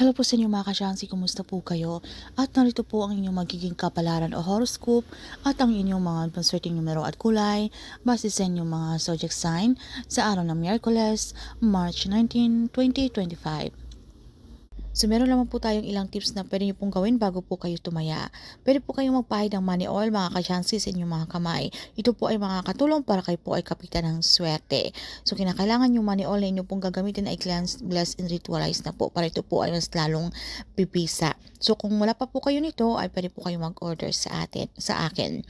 Hello po sa inyo mga kasyansi, kumusta po kayo? At narito po ang inyong magiging kapalaran o horoscope at ang inyong mga concerting numero at kulay base sa inyong mga zodiac sign sa araw ng Miyerkules, March 19, 2025. So meron naman po tayong ilang tips na pwede nyo pong gawin bago po kayo tumaya. Pwede po kayong magpahid ng money oil mga kasyansi sa inyong mga kamay. Ito po ay makakatulong para kayo po ay kapitan ng swerte. So kinakailangan yung money oil na inyo pong gagamitin ay cleanse, bless, and ritualize na po para ito po ay mas lalong pipisa. So kung wala pa po kayo nito ay pwede po kayo mag-order sa atin, sa akin.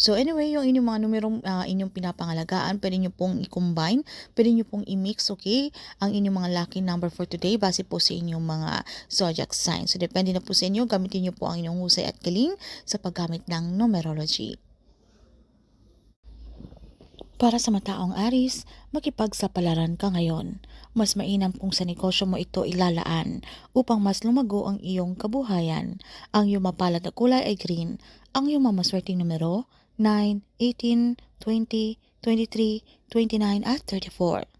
So anyway, yung inyong mga numerong ah, inyong pinapangalagaan, pwede nyo pong i-combine, pwede nyo pong i-mix, okay? Ang inyong mga lucky number for today base po sa inyong mga zodiac sign. So depende na po sa inyo, gamitin nyo po ang inyong husay at galing sa paggamit ng numerology. Para sa mataong Aris, makipagsapalaran ka ngayon. Mas mainam kung sa negosyo mo ito ilalaan upang mas lumago ang iyong kabuhayan. Ang iyong mapalad na kulay ay green. Ang iyong mamaswerteng numero 9, 18, 20, 23, 29 at 34.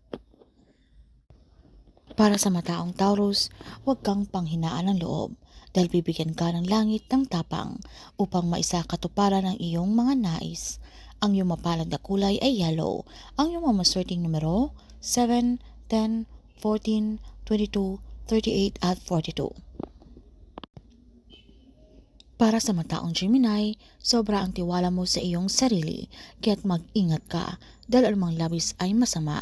Para sa mataong Taurus, huwag kang panghinaan ng loob dahil bibigyan ka ng langit ng tapang upang maisa katuparan ang iyong mga nais. Ang iyong mapalad na kulay ay yellow. Ang iyong mamaswerteng numero 7, 10, 14, 22, 38 at 42. Para sa mataong Gemini, sobra ang tiwala mo sa iyong sarili, kaya't mag-ingat ka dahil anumang labis ay masama.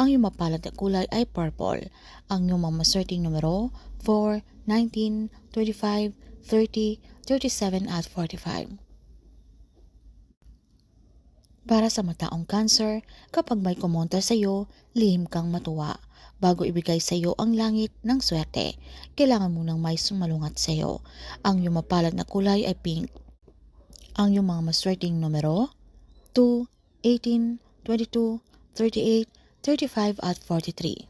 Ang iyong mapalad na kulay ay purple. Ang iyong mamaswerteng numero 4, 19, 25, 30, 37 at 45. Para sa mataong cancer, kapag may kumontra sa iyo, lihim kang matuwa. Bago ibigay sa iyo ang langit ng swerte, kailangan mo nang may sumalungat sa iyo. Ang iyong mapalad na kulay ay pink. Ang iyong mga maswerteng numero 2, 18, 22, 38, 35 at 43.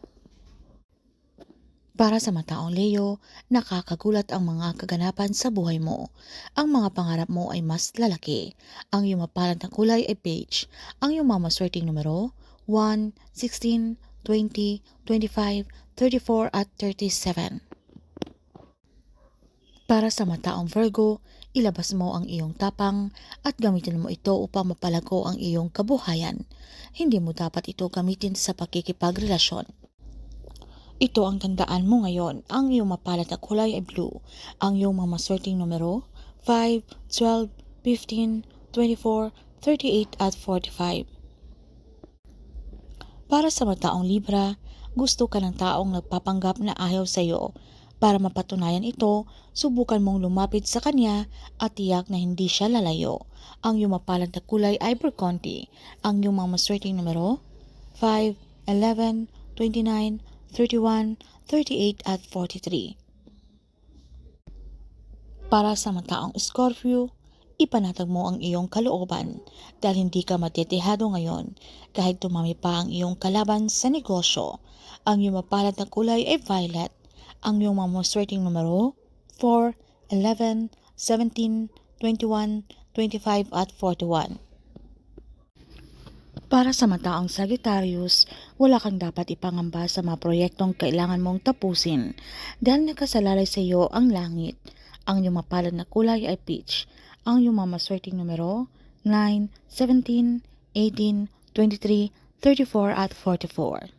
Para sa mataong Leo, nakakagulat ang mga kaganapan sa buhay mo. Ang mga pangarap mo ay mas lalaki. Ang iyong mapalad na kulay ay beige. Ang iyong mga maswerteng numero 1, 16, 20, 25, 34 at 37. Para sa mataong Virgo, ilabas mo ang iyong tapang at gamitin mo ito upang mapalago ang iyong kabuhayan. Hindi mo dapat ito gamitin sa pakikipagrelasyon. Ito ang tandaan mo ngayon. Ang iyong mapalad na kulay ay blue. Ang iyong mga maswerteng numero 5, 12, 15, 24, 38 at 45. Para sa mataong Libra, gusto ka ng taong nagpapanggap na ayaw sa iyo. Para mapatunayan ito, subukan mong lumapit sa kanya at tiyak na hindi siya lalayo. Ang iyong mapalad na kulay ay burgundy. Ang iyong mga maswerteng numero 5, 11, 29, 31, 38 at 43. Para sa mataong Scorpio, ipanatag mo ang iyong kalooban dahil hindi ka matitihado ngayon kahit tumami pa ang iyong kalaban sa negosyo. Ang iyong mapalad na kulay ay violet. Ang iyong mga maswerteng numero 4, 11, 17, 21, 25 at 41. Para sa mataong Sagittarius, wala kang dapat ipangamba sa mga proyektong kailangan mong tapusin dahil nakasalalay sa iyo ang langit. Ang iyong mapalad na kulay ay peach. Ang iyong mga maswerteng numero 9, 17, 18, 23, 34 at 44.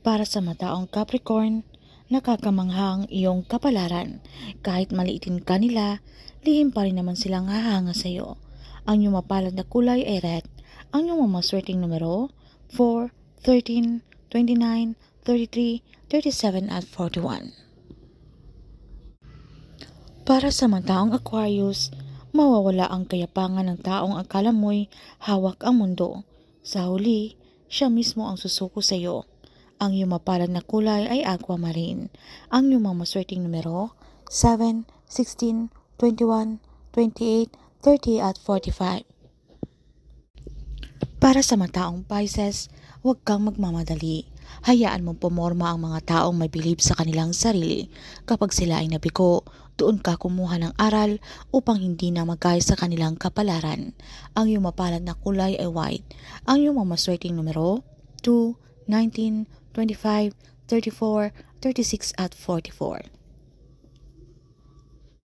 Para sa mataong Capricorn, nakakamangha ang iyong kapalaran. Kahit maliitin ka nila, lihim pa rin naman silang hahanga sa iyo. Ang iyong mapalad na kulay ay red. Ang iyong mga maswerteng numero 4, 13, 29, 33, 37 at 41. Para sa mga taong Aquarius, mawawala ang kayapangan ng taong akala mo'y hawak ang mundo. Sa huli, siya mismo ang susuko sa iyo. Ang iyong mapalad na kulay ay aquamarine. Ang iyong mga maswerteng numero 7, 16, 21, 28, 30 at 45. Para sa mataong Pisces, huwag kang magmamadali. Hayaan mong pumorma ang mga taong may bilib sa kanilang sarili. Kapag sila ay nabigo, doon ka kumuha ng aral upang hindi na magkaya sa kanilang kapalaran. Ang iyong mapalad na kulay ay white. Ang iyong mamaswerteng numero 2, 19, 25, 34, 36 at 44.